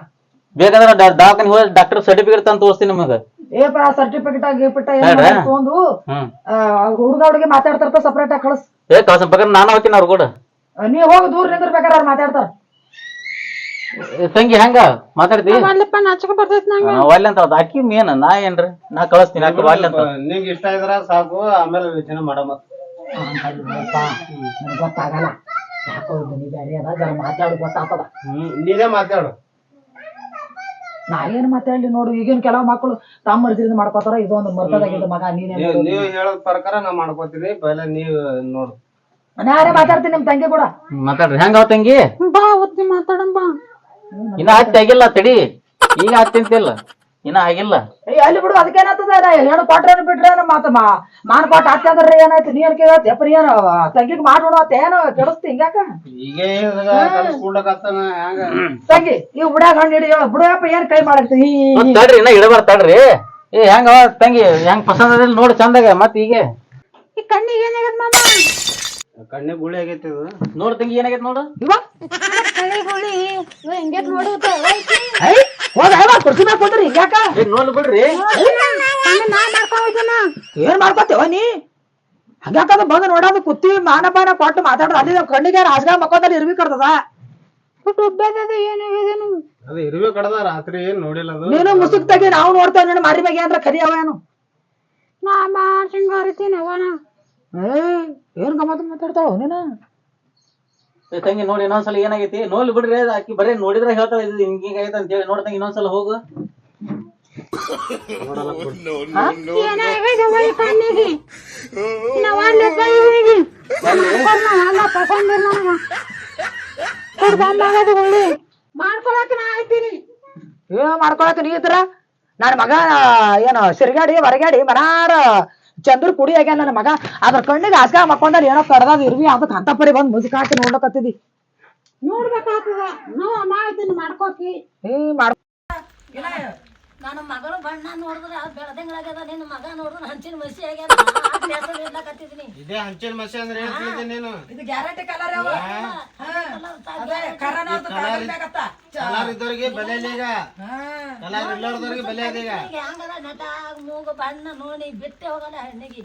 ಬೇಕಾದ್ರೆ ದವಾಖಾನೆ ಹೋಗಿ ಡಾಕ್ಟರ್ ಸರ್ಟಿಫಿಕೇಟ್ ತಂದು ತೋರಿಸ್ತೀನಿ ನಿಮಗ. ಏಪ ಸರ್ಟಿಫಿಕೇಟ್ ಆಗಿ ಏನ್ ಹೇಳ್ರ? ಮಾಡೋದು ತಗೊಂಡು ಹ್ಮ್. ಹುಡುಗ ಹುಡುಗಿ ಮಾತಾಡ್ತಾರ ಸಪ್ರೇಟ್ ಆಗಿ ಕಳಿಸ್. ಏ ಕಳ್ಸ ಬೇಕಾದ್ರೆ ನಾನು ಹೋಗ್ತೀನಿ ಅವ್ರ ಕೂಡ. ನೀವ್ ಹೋಗಿ ದೂರ ನಿಂದಿರ್ಬೇಕಾರೆ ಅವ್ರು ಮಾತಾಡ್ತಾರ ಏ, ತಂಗಿ ಹೆಂಗ? ಮಾತಾಡ್ತಿ? ನಾಚಕ ಬರ್ತೈತಿ ನಂಗೆ. ಒಲ್ಲೆ ಅಂತ ಅವ್ರ್ದ್. ಮೇನ್ ನಾ ಏನ್ರಿ? ನಾ ಕಳಿಸ್ತೀನಿ ಅಂತ. ನಿಂಗೆ ಇಷ್ಟ ಇದ್ರ ಸಾಕು ಆಮೇಲೆ ಯೋಚನೆ ಮಾಡಮ್ಮ ನನಗೆ ಗೊತ್ತಾಗಲ್ಲ. ಯಾಕೋ ದನಿ ಬೇರೆ ಅದ ಜರ ಮಾತಾಡಿ ಗೊತ್ತಾಗ್ತದ. ಹ್ಮ್ ನೀನೇ ಮಾತಾಡು. ನಾ ಏನ್ ಮಾತಾಡ್ಲಿ ನೋಡು ಈಗಿನ ಕೆಲವು ಮಕ್ಕಳು ತಮ್ಮ ಮರ್ಜಿದ್ ಮಾಡ್ಕೋತಾರ ಇದೊಂದು ಮರ್ತದಾಗಿದ್ದ ಮಗ ನೀನೇ ನೀವು ನೀವು ಹೇಳೋದ್ ಪ್ರಕಾರ ನಾ ಮಾಡ್ಕೋತೀನಿ ಪೈಲೆ ನೀವ್ ನೋಡು. ನಾನೇ ಮಾತಾಡ್ತೀನಿ ನಿಮ್ ತಂಗಿ ಕೂಡ? ಮಾತಾಡ್ರಿ ಹೆಂಗ ಅವ ತಂಗಿ? ಬಾ ಒತ್ತಿ ಮಾತಾಡಂ ಬಾ. ಇನ್ನ ಹತ್ತಿ ಆಗಿಲ್ಲ ತಡಿ. ಈಗ ಹತ್ತಿಂತಿಲ್ಲ ಇನ್ನ ಆಗಿಲ್ಲ. ಏ ಅಲ್ಲಿ ಬಿಡು ಅದಕ್ಕೇನಾಗ್ತದ ಏನು ಕೊಟ್ರೇನು ಬಿಟ್ರೇನು ಮಾತ ಮಾನ್ ಕೊಟ್ಟ ಹಾಕಿ ಅಂದ್ರೆ ಏನಾಯ್ತು ನೀ ಏನ್ ಕೇಳ ಯಪ್ಪ ನೀ ಏನು ತಂಗಿಗ್ ಮಾಡೋಣ ಅಂತ ಏನು ಕೆಡಿಸ್ತಿ ಹಿಂಗಾಕ ಹ್ಯಾಂಗ? ತಂಗಿ ಇವ್ ಬಿಡಾಗ ಹಣ್ಣು ಹಿಡಿ ಹೇಳ. ಬಿಡಪ್ಪ ಏನ್ ಕೈ ಮಾಡಕ್ತಿ ತಡ್ರಿ ಇನ್ನ ಇಡಬಾರ್ದು ತಡ್ರಿ. ಏ ಹೆಂಗ ತಂಗಿ ಹೆಂಗ್ ಪಸಂದ್ ಅದಿಲ್ಲ ನೋಡಿ ಚಂದಾಗ ಮತ್ ಈಗ ಈ ಕಣ್ಣಿಗೆ ಏನಾಗದ ಮಾಮ? ಕಣ್ಣಿ ಗುಳಿ ಆಗೈತಿ ಅದು. ನೋಡ್ ತಂಗಿ ಏನಾಗೈತ್ ನೋಡು. ಇವ ಐ ಹೋದ ಯಾವ ಕುರ್ಸಿ ಮ್ಯಾಗ ಕುಂದ್ರಿ ಹಿಂಗ್ಯಾಕ ಏ ನೋಡ್ ಬಿಡ್ರಿ. ಕಣ್ಣು ನಾ ಮಾಡ್ಕೊಂಡ್ ಹೋಗ್ತೀನ ಏನ್ ಮಾಡ್ಕೊತೇವ ನೀ? ಹಂಗ್ಯಾಕದ ಬಂದು ನೋಡೋದು ಕುತ್ತಿ ಮಾನಪಾನ ಕೊಟ್ಟು ಮಾತಾಡೋದು ಅಲ್ಲಿ ನಮ್ ಕಣ್ಣಿಗೆ ಹಾಸ್ಗ ಮಕ್ಕೋದಲ್ಲಿ ಇರ್ಬೇಕರ್ತದ ಅದು ಇರುವೆ ಕಡದ ರಾತ್ರಿ ಏನ್ ನೋಡಿಲ್ಲ ಅದು. ನೀನು ಮುಸುಕ್ ತೆಗಿ ನಾವು ನೋಡ್ತೇವೆ ನೀನು ಮಾರಿ ಬಗ್ಗೆ ಅಂದ್ರೆ ಕರಿಯವ ಏನು? ನಾ ಮಾಡ್ಸಿಂಗ್ ಹರಿತೀನಿ ಅವನ ಏ ಏನ್ ಗಮ್ಮತ್ ಮಾತಾಡ್ತಾವ ನೀನ? ಏ ತಂಗಿ ನೋಡಿ ಇನ್ನೊಂದ್ಸಲ ಏನಾಗೈತಿ? ನೋಲ್ ಬಿಡ್ರಿ ಅದ್ ಆಕಿ ಬರೀ ನೋಡಿದ್ರೆ ಹೇಳ್ತಾಳೆ ಇದು ಹಿಂಗ ಹಿಂಗಾಗೈತೆ ಅಂತ ಹೇಳಿ ನೋಡ್ತಂಗ ಇನ್ನೊಂದ್ಸಲ ಹೋಗು. ಮಾಡ್ಕೊಳತ್ತೀನಿ ಈ ಏನ್ ಮಾಡ್ಕೊಳಕ್ ನೀ ಇದ್ರ ನನ್ನ ಮಗ ಏನು ಸಿರ್ಗಾಡಿ ಹೊರಗಾಡಿ ಮನಾರ ಚಂದ್ರ ಕುಡಿ ಆಗ್ಯಾನ ನನ್ನ ಮಗ. ಅದ್ರ ಕಣ್ಣಿಗೆ ಹಾಸ್ಗ ಮಕ್ಕೊಂಡಾರ ಏನೋ ಕಡ್ದಾದ ಇರ್ವಿ ಅದಕ್ಕೆ ಅಂತ ಪರಿ ಬಂದ್ ಮುಸುಕ್ ಹಾಕಿ ನೋಡ್ಲಕತ್ತಿದಿ. ನೋಡ್ಬೇಕಾಗ್ತದ. ನೋ ಮಾಡ್ತೀನಿ ಮಾಡ್ಕೋತಿ ಏ ಮಾಡ್ ನನ್ನ ಮಗಳು ಬಣ್ಣ ನೋಡಿದ್ರೆ ಅದು ಬೆಳದಂಗಳಾಗ್ಯದ ನಿನ್ನ ಮಗ ನೋಡಿದ್ರೆ ಹಂಚಿನ ಮಸಿ ಆಗ್ಯದ. ಇದೇ ಹಂಚಿನ ಮಸಿ ಅಂದ್ರೆ ಏನ್ ತಿಳಿದಿ ನೀನು? ಇದು ಗ್ಯಾರಂಟಿ ಕಲರ್ ಕಲರ್ ಇದ್ದವ್ರಿಗೆ ಬೆಲೆ ಇಲ್ಲ ಈಗ. ಕಲರ್ ಇಲ್ಲವ್ರದವ್ರಿಗೆ ಬೆಲೆ ಅದ ಈಗ. ಹಂಗದ ನಟ ಮೂಗು ಬಣ್ಣ ನೋಡಿ ಬಿಟ್ಟೆ ಹೋಗಲ್ಲ ಹೆಣ್ಣಿಗೆ.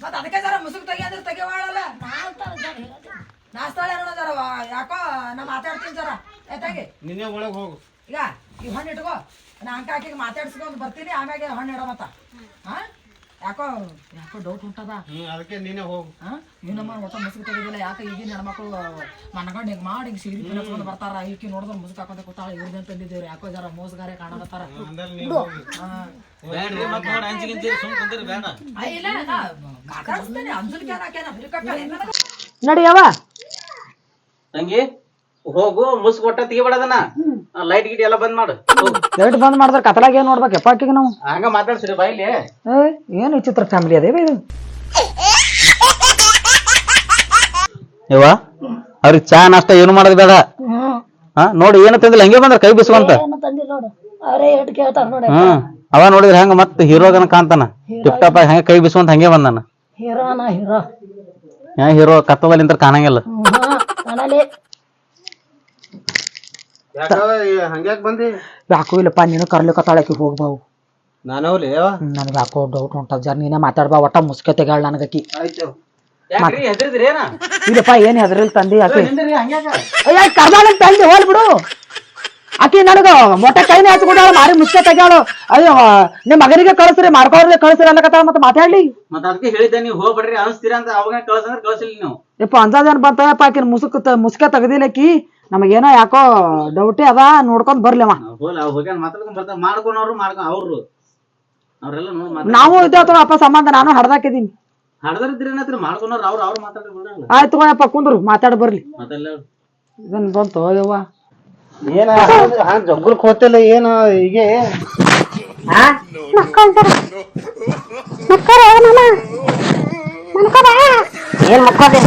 ಮತ್ತ ಅದಕ್ಕೆ ಜರ ಮುಸುಕ್ ತೆಗಿ ಅಂದ್ರೆ ತೆಗಿವಾಳಲ್ಲ? ನಾವ್ ತರ ಜರ ಹೇಳ್ತೀನಿ ನಾಸ್ತಾಳೆ ನೋಡೋದರ ಜರ ಯಾಕೋ ನಾ ಮಾತಾಡ್ತೀನಿ ಜರ. ಎತ್ತಾಗಿ ತಂಗಿ. ನಿನ್ನೆ ಒಳಗೆ ಹೋಗು. ಈಗ ಈ ಹಣ್ಣು ಇಟ್ಕೋ ನಾ ಅಂಕ ಮಾತಾಡ್ಸ್ಕೊಂಡು ಮಾತಾಡ್ಸ್ಕೊಂಡ್ ಬರ್ತೀನಿ ಆಮ್ಯಾಗೆ ಹಣ್ಣು ಇಡೋ ಮತ್ತ. ಹಾ ಯಾಕೋ ಯಾಕೋ ಡೌಟ್ ಉಂಟದ? ಅದಕ್ಕೆ ನೀನೇ ಹೋಗು. ಹಾ ಇವ್ ನಮ್ಮ ಒಟ್ಟ ಮುಸುಕು ತೆಗಿದಿಲ್ಲ ಯಾಕೆ ಈಗಿನ ಹೆಣ್ಮಕ್ಳು ಮನಗಂಡು ಹಿಂಗೆ ಮಾಡಿ ಹಿಂಗೆ ಸೀರೆ ತಿನ್ನಿಸ್ಕೊಂಡು ಬರ್ತಾರ? ಈಕಿ ನೋಡಿದ್ರೆ ಮುಸುಕು ಹಾಕೋದೆ ಕೂತಾಳ ಇವ್ರದ್ದು ತಂದಿದ್ದೇವ್ರಿ ಯಾಕೋ ಜರ ಮೋಸಗಾರೆ ಕಾಣಕತ್ತಾರ ಹುಡುಕಕ್ಕ ನಡಿಯವ ತಂಗಿ ಹೋಗು ಮುಸ್ ಕೊಟ್ಟ ತೆಗಿಬಿಡದನ ಲೈಟ್ ಗಿಟ್ ಎಲ್ಲ ಬಂದ್ ಮಾಡು. ಲೈಟ್ ಬಂದ್ ಮಾಡಿದ್ರೆ ಕತ್ಲಾಗ ಏನ್ ನೋಡ್ಬೇಕು? ಎಪ್ಪಾಕಿಗೆ ನಾವು? ಹಂಗ ಮಾತಾಡ್ಸಿರಿ ಬಾಯಿಲಿ. ಏನು ವಿಚಿತ್ರ ಫ್ಯಾಮಿಲಿ ಅದೇವ ಇದು? ಇವ ಅವ್ರಿಗೆ ಚಾ ನಾಷ್ಟ ಏನು ಮಾಡೋದು ಬೇಡ. ಹಾ ನೋಡಿ ಏನು ತಂದಿಲ್ಲ ಹಂಗೆ ಬಂದ್ರ ಕೈ ಬಿಸ್ಕೊಂತ? ಹ್ಮ್. ಅವ ನೋಡಿದ್ರೆ ಹಂಗ ಮತ್ತೆ ಹೀರೋಗನ ಕಾಂತಾನ ಟಿಪ್ಟಾಪ್ ಆಗಿ ಹಂಗೆ ಕೈ ಬಿಸ್ಕೊಂತ ಹಂಗೆ ಬಂದಾನ? ಹೀರೋನ ಹೀರೋ. ಯಾ ಹೀರೋ ಕತ್ತದಲ್ಲಿ ನಿಂತ್ರ ಕಾಣಂಗಿಲ್ಲ. ಹಂಗ್ಯಾಕ್ ಬಂದಿ? ಯಾಕೋ ಇಲ್ಲಪ್ಪ ನೀನು ಕರ್ಲಿಕತ್ತಾಳಕಿ ಹೋಗ್ಬಾವು. ನಾನವ್ಲಿ ನನಗೆ ಯಾಕೋ ಡೌಟ್ ಉಂಟದ ಜರ್ ನೀನೇ ಮಾತಾಡ್ಬಾ ಒಟ್ಟ ಮುಸ್ಕೆ ತೆಗಾಳ ನನಗಕಿ. ಇಲ್ಲಪ್ಪ ಏನ್ ಹೆದ್ರಿಲ್ ತಂದಿ ಹಂಗ್ಯಾಕ ಅಯ್ಯ ಕರ್ದಾಳ ತಂದಿ ಹೋಲ್ ಬಿಡು. ಆಕಿ ನನಗ ಮೊಟ್ಟೆ ಕೈನೇ ಹಚ್ಕೊಂಡಾಳ ಮಾರಿ ಮುಸ್ಕೆ ತೆಗಾಳು ಅಯ್ಯೋ ನಿಮ್ ಮಗನಿಗೆ ಕಳ್ಸ್ರಿ ಮಾರ್ಕೋರ್ಗೆ ಕಳ್ಸ್ರಿ ಅನ್ನಕತ್ತಾಳ ಮತ್ತೆ ಮಾತಾಡ್ಲಿ ಮತ್ತ ಅದಕ್ಕೆ ಹೇಳಿದ್ದೆ ನೀವು ಹೋಗ್ಬೇಡ್ರಿ ಅನಿಸ್ತೀರಾ ಅಂತ. ಅವಾಗ ಕಳ್ಸಂದ್ರೆ ಕಳ್ಸಿಲ್ಲ ನೀವು. ಯಪ್ಪ ಅಂದಾಜ್ ಏನ್ ಬಂತಪ್ಪ ಆಕಿನ ಮುಸುಕ್ ಮುಸ್ಕೆ ತೆಗ್ದಿಲ್ಲಕಿ? ನಮಗೇನೋ ಯಾಕೋ ಡೌಟ್ ಅದ ನೋಡ್ಕೊಂಡ್ ಬರ್ಲಿವ ಮಾಡ್ಕೊಂಡವ್ರು ಮಾಡ್ಕೊಂಡ್ ಅವ್ರು ಅವ್ರೆಲ್ಲ ಮಾತಾಡ ನಾವು ಇದ್ದೇವ ಅಪ್ಪ ಸಂಬಂಧ ನಾನು ಹಡ್ದಾಕಿದೀನಿ ಆಯ್ತು ಅಪ್ಪ ಕುಂದ್ರು ಮಾತಾಡ್ ಬರ್ಲಿ. ಇದನ್ ಬಂತು ಯವ್ವ ಏನ? ಜಗ್ಗುಲ್ ಹೋತಿಲ್ಲ ಏನ? ಹೀಗೆ? ಮಕ್ಕಳ್ತಾರ ಮಕ್ಕಳ ಏನಲ್ಲ ಮನ್ಕೋದ ಏನ್ ಮಕ್ಕೋದಿ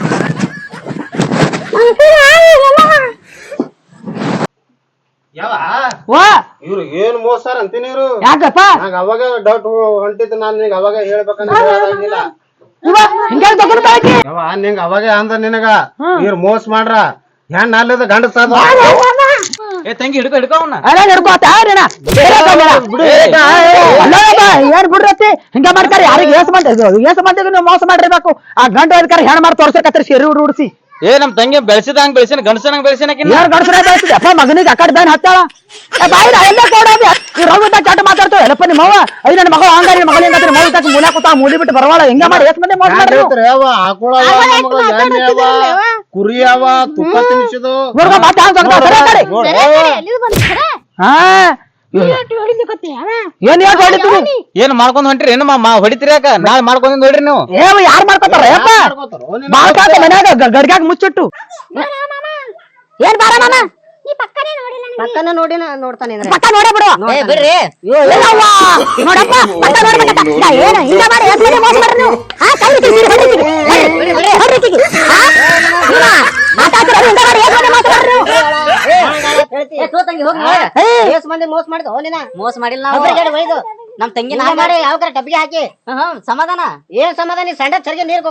ಯಾವ ವಾ. ಇವ್ರು ಏನ್ ಮೋಸಾರ ಅಂತೀನಿ ಇವ್ರು? ಯಾಕಪ್ಪ? ನಂಗ ಅವಾಗ ಡೌಟ್ ಹೊಂಟಿತ್ತು ನಾನ್ ನಿಂಗ ಅವಾಗ ಹೇಳ್ಬೇಕಂತ ಹೇಳಾಗಿಲ್ಲ. ಹಿಂಗೆ ತಗೊಂಡ್ ನಿಂಗ ಅವಾಗ ಅಂದ ನಿನಗ. ಇವ್ರು ಮೋಸ ಮಾಡ್ರ. ಹೆಣ್ಣ ಅಲ್ಲದ ಗಂಡ ಅದ ಏ ತಂಗಿ ಹಿಡ್ಕೊ ಹಿಡ್ಕೊ ಅವನ್ನ ಅಲ್ಲ ಹಿಡ್ಕೋತ ಏನ ಏನ್ ಬಿಡ್ರತಿ ಹಿಂಗ ಮಾಡ್ತಾರೆ ಯಾರಿಗೆ ಏಸ್ ಮಂದಿ ಏಸ್ ನೀವು ಮೋಸ ಮಾಡಿರ್ಬೇಕು ಆ ಗಂಡ ಅದಕ್ಕೆ ಹೆಣ್ಣು ಮಾಡಿ ತೋರ್ಸಕತ್ರಿ ಶರೀರ ಉಡಿಸಿ. ಏ ನಮ್ ತಂಗಿ ಬೆಳ್ಸಿದಂಗ್ ಬೆಳ್ಸಿನ ಗಂಡಸನಂಗ್ ಬೆಳ್ಸಿನಕಿನ್ನ ಯಾರು ಗಂಡಸ್ರ ಬೆಳೆಸಿದೆ ಮಗನಿಗೆ ಅಕ್ಕಡ ಬ್ಯಾನ್ ಹತ್ತಾಳ. ಬಾಯಿ ಎಲ್ಲ ಕೊಡೋದು ಈ ರವಿತ ಕೆಟ್ಟ ಮಾತಾಡ್ತಾವ ಎಲ್ಲಪ್ಪ ನಿಮ್ಮ ಅವ್ವ? ಐ ನನ್ನ ಮಗ ಹಂಗಾರಿ ಮಗಳಿಂದ ಮೂಲಿ ತಕ್ಕ ಮೂಲೆ ಕೂತ ಮೂಲಿ ಬಿಟ್ಟು ಬರವಾಳ? ಹಿಂಗ ಮಾಡಿ? ಎಷ್ಟು ಮಂದಿ ಮೋಸ ಮಾಡ್ರಿ? ಆಕೊಳ ಆಕಳ ಅವ ನಮಗ ಎಣ್ಣೆ ಅವ ಕುರಿ ಅವ ತುಪ್ಪ ತಿನ್ಸಿದು ನೋಡ್ಕ ಮತ್ತೆ ಹಂಗ್ ತಗೊಂಡ್ ಬಾ, ಸರಿ ಕಡೆ. ಹಾ. ಏನ್ ಯಾಕೆ ಹೊಡಿತೀರಿ ಏನ್ ಮಾಡ್ಕೊಂಡ್ ಹೊಂಟ್ರಿ ಏನು ಮಾ ಹೊಡಿತೀರಿ ಯಾಕ ನಾಳೆ ಮಾಡ್ಕೊಂಡ್ ನೋಡ್ರಿ ನೀವು ಏ ಯಾರು ಮಾಡ್ಕೊತಾರ ಯಪ್ಪ ಮನ್ಯಾಗ ಗ- ಗಡ್ಗ್ಯಾಗ ಮುಚ್ಚಿಟ್ಟು ಏನ್ ಬಾರ ಮಾಮ ನೀ ಪಕ್ಕನೇ ನೋಡಿಲ್ಲ ನನಗೆ. ಪಕ್ಕನ ನೋಡಿ ನೋಡ್ತಾನೆ ಇದ್ರೆ ಪಕ್ಕ ನೋಡೇ ಬಿಡು ಏ ಬಿಡ್ರಿ ಇಲ್ಲವ್ವ. ನೋಡಪ್ಪ ಪಕ್ಕ ನೋಡ್ಬೇಕಂತ ನಾ ಏನ ಹಿಂಗ ಮಾಡಿ ಎಷ್ಟ್ ಮಂದಿ ಮೋಸ ಮಾಡ್ರಿ ನೀವು ಹಾ ಕೈ ಹೊಡ್ರಿ. ಹೊಡ್ರಿ, ಹೊಡ್ರಿ, ಹೊಡ್ರಿ ಹಾ? ಇಲ್ಲ, ಮಾತಾಡ್ತೀರ ಹಿಂಗ ಮಾಡಿ ಎಷ್ಟ್ ಮಂದಿ ಮೋಸ ಮಾಡ್ರಿ ನೀವು ಏ ತೋ ತಂಗಿ ಹೋಗಿ ಏಸ್ ಮಂದಿ ಮೋಸ ಮಾಡಿದ ಹೋಲಿನ ಮೋಸ ಮಾಡಿಲ್ಲ ನಾವು ಒಯ್ದು ನಮ್ ತಂಗಿ ನಾ ಮಾಡಿ ಯಾವ ಕಡೆ ಡಬ್ಬಿಗೆ ಹಾಕಿ ಸಮಾಧಾನ ಏನ್ ಸಮಾಧಾನ ಸಂಡ ಚರಿಗೆ ನೀರ್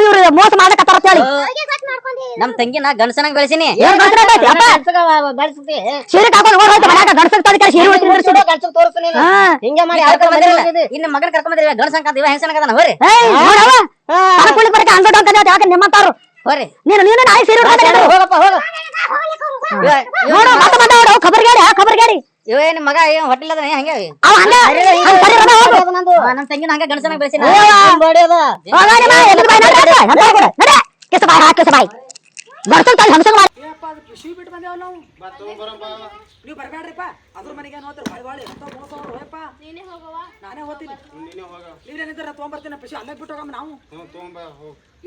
ಇವ್ರು ಮೋಸ ಮಾಡಕತ್ತಾರ ಹೇಳಿ. ನಮ್ ತಂಗಿನ ಗಂಡಸನಾಗ ಬೆಳೆಸಿನಿ ಏನ್ ಗಂಡ್ಸನಾಗ್ ಬೆಳ್ಸಿ? ಅಪ್ಪ. ಬೆಳೆಸ್ತಿ ಸೀರೆ ಹಾಕೊಂಡು ಓಡ್ ಹೋಯ್ತು ಮನ್ಯಾಗ ಗಂಡಸಕ್ ತಂದ್ ಕಳ್ಸಿ ಸೀರೆ ಉಡ್ಸಿ ನಿಂದ್ರಿಸಿದೆ. ಗಂಡಸಗ್ ತೋರಿಸ್ತೀನಿ ಹಾ. ಹಿಂಗೆ ಮಾಡಿ ಯಾವ ಕಡೆ ಬಂದಿರಲ್ಲ ಇನ್ನ ಮಗನ ಕರ್ಕೊಂಡ್ ಬಂದಿರ ಗಂಡಸಂಕ ಇವ ಹೆಂಗಸನಕ ಅದಾನ ಹೋರಿ ಹೋರಿ ನೀನು ನೀನು ನಾಯಿ ಸೀರೆ ಹೋಗಪ್ಪ ಹೋಗ ನೋಡು ಮತ್ತೆ ಬಂದ ನೋಡು ಖಬರ್ ಗಾಡಿ ಖಬರ್ ಗಾಡಿ ಇವ ಏನ್ ಮಗ ಏನ್ ಹೊಟ್ಟಿಲ್ ಅದ ಹಂಗೆ ಅವ ಹಂಗ ಹಂಗ್ ಸರಿ ಅದ ಹೋಗು. ಆ, ನಮ್ ತಂಗಿನ ಹಂಗ ಗಂಡಸನಾಗ ಬೆಳೆಸಿನ ಹೋಗಾಡಿ ಬಾ, ಎದುರು ಬಾಯ್ ನಡ್ರಿ, ನಡ್ರಿ, ನಡ್ರಿ ಹೋಗ್ಬಿಡು, ನಡ್ರಿ. ಕಿಸ ಬಾಯ್ ಹಾಕ್, ಕಿಸ ಬಾಯ್. ಗಂಡ್ಸನ್ ತಾಯಿ ಹಂಸಂಗ್ ಮಾಡಿ. ನೀವು. ಬರ್ಬೇಡ್ರಿಪ್ಪ ಅದ್ರ ಮನೆಗೆ ಏನು ಹೋಗ್ತಾರೆ ಬಾಯ್ ಬಾಳಿ. ಅಂತ ಮೋಸ ಅವ್ರು ಹೋಯಪ್ಪ ನೀನೇ ಹೋಗವ ನಾನೇ ಹೋಗ್ತೀನಿ. ನೀವೇನಿದ್ರೆ ತೊಗೊಂಬರ್ತೀನಿ. ಪಿಶಿ ಅಲ್ಲೇ ಬಿಟ್ಟು ಹೋಗಮ್ಮ ನಾವು.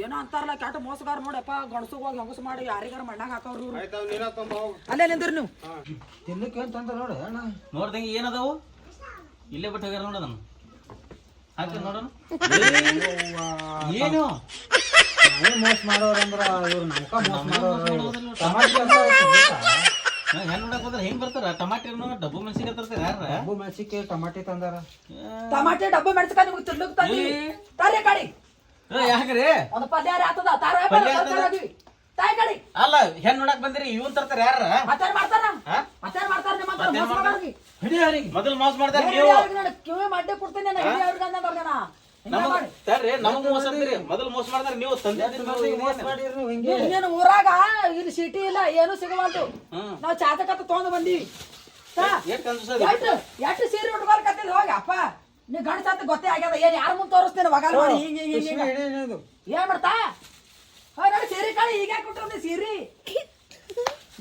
ಏನೋ ಅಂತಾರಲ್ಲ ಕ್ಯಾಟ ಮೋಸಗಾರ ನೋಡಪ್ಪ. ಗಣಸು ಹೋಗಿ ಹೆಂಗಸು ಮಾಡಿ ಯಾರಿಗಾರ ಮಣ್ಣಾಗ ಹಾಕವ್ರು ಇವ್ರು. ಅಲ್ಲೇ ನಿಂದ್ರಿ ನೀವು. ತಿನ್ನಕ್ಕೆ ಅಂತ ನೋಡು ನೋಡ್ದಂಗೆ ಏನದಾವು? ಇಲ್ಲೇ ಬಿಟ್ಟು ಹೋಗ್ಯಾರ ನೋಡ ನಾನು ಹಾಕಿ ನೋಡೋಣ ಏನು? ಮೋಸ ಮಾಡೋರ್ ಅಂದ್ರ ಇವ್ರು ನಮ್ಕ ಮೋಸ ಮಾಡೋರು ನೋಡಕ್ ಹೋದ್ರೆ ಹೆಂಗ್ ಬರ್ತಾರ? ಟಮಾಟಿ ಡಬ್ಬು ಮೆಣಸಿಗೆ ತರ್ತಾರ ಯಾರ ಡಬ್ಬು ಮೆಣಸಿಗೆ ಟಮಾಟಿ ತಂದಾರ. ಟಮಾಟೆ ಡಬ್ಬು ಮೆಣಸಿಕಾಯಿ ನಿಮ್ಗೆ ತಿರ್ಲಕ್ ತಂದಿ ತಾರೇ ಗಾಡಿ ಯಾಕ್ರಿ? ಒಂದು ಪಲ್ಯ ಆತದ ತಾರ ಪಲ್ಯ ಆತದ? ತಾಯಿ ಗಾಡಿ ಅಲ್ಲ ಹೆಣ್ ನೋಡಕ್ ಬಂದಿರಿ ಇವನ್ ತರ್ತಾರ ಯಾರ ಮಾಡ್ತಾರ? ಮಾಡ್ತಾರ ನಿಮ್ಮ ಮೋಸ? ಹಿಡಿ ಅವ್ರಿಗೆ ಮೊದಲು ಮೋಸ ಮಾಡ್ತಾರ ನೀವು. ಕಿವಿ ಮಡ್ಡೆ ಕೊಡ್ತೀನಿ ನಾನು ಹಿಡಿ ಅವ್ರಿಗೆ ಅಂದ ಬರ್ಗಣ. ನಮಗ್ ಮೋಸ ಅಂತೀರಿ ಮೊದಲು ಮೋಸ ಮಾಡ್ತಾರ ನೀವು ತಂದೆ ಇನ್ನೇನು ಊರಾಗ? ಇಲ್ಲಿ ಸಿಟಿ ಇಲ್ಲ ಏನು ಸಿಗವಲ್ದು ನಾವು ಚಾತಕತ್ತ ತೊಗೊಂಡು ಬಂದೀವಿ. ಎಷ್ಟ್ ಸೀರೆ ಉಟ್ಕೊಳ್ಕತ್ತಿದ್ ಹೋಗಿ ಅಪ್ಪ. ನೀ ಗಂಡ ಸಾತ್ ಗೊತ್ತೇ ಆಗ್ಯದ. ಏನ್ ಯಾರ ಮುಂದೆ ತೋರಿಸ್ತೇನೆ ವಗಾಲ್ ಮಾಡಿ ಹಿಂಗ ಹಿಂಗ ಏನ್ ಮಾಡ್ತಾ? ಹೋ ನೋಡಿ ಸೀರೆ ಕಾಳಿ ಈಗ ಕೊಟ್ಟಂದಿ ಸೀರೆ?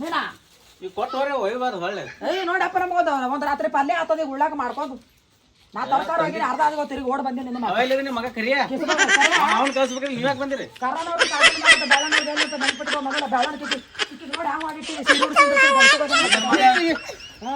ನೀನಾ? ಕೊಟ್ಟು ಹೋರಿ ಒಯ್ಬಾರ್ದು ಒಳ್ಳೆ. ಏಯ್ ನೋಡಪ್ಪ ನಮಗ ಒಂದ್ ರಾತ್ರಿ ಪಲ್ಯ ಆತದ ಉಳ್ಳಾಕ ಮಾಡ್ಕೊಂಡು. ನಾ ತರಕಾರ ಹೋಗಿ ಅರ್ಧ ಆದ್ಗೋ ತಿರುಗಿ ಓಡ್ ಬಂದೆ ನಿಮ್ಮ ಮಗ. ಮಗ? ಕರಿಯ? ಅವ್ನ ಕಳ್ಸ್ಬೇಕ್ರಿ ನೀವ್ ಯಾಕೆ ಬಂದಿರಿ ಕರ್ರನ್ ಅವ್ರು ಕಾಟಿ ಮಾಡಿದ ಇದೆ ಅಂತ ಮಗಳ ನೋಡಿ ಹಾ.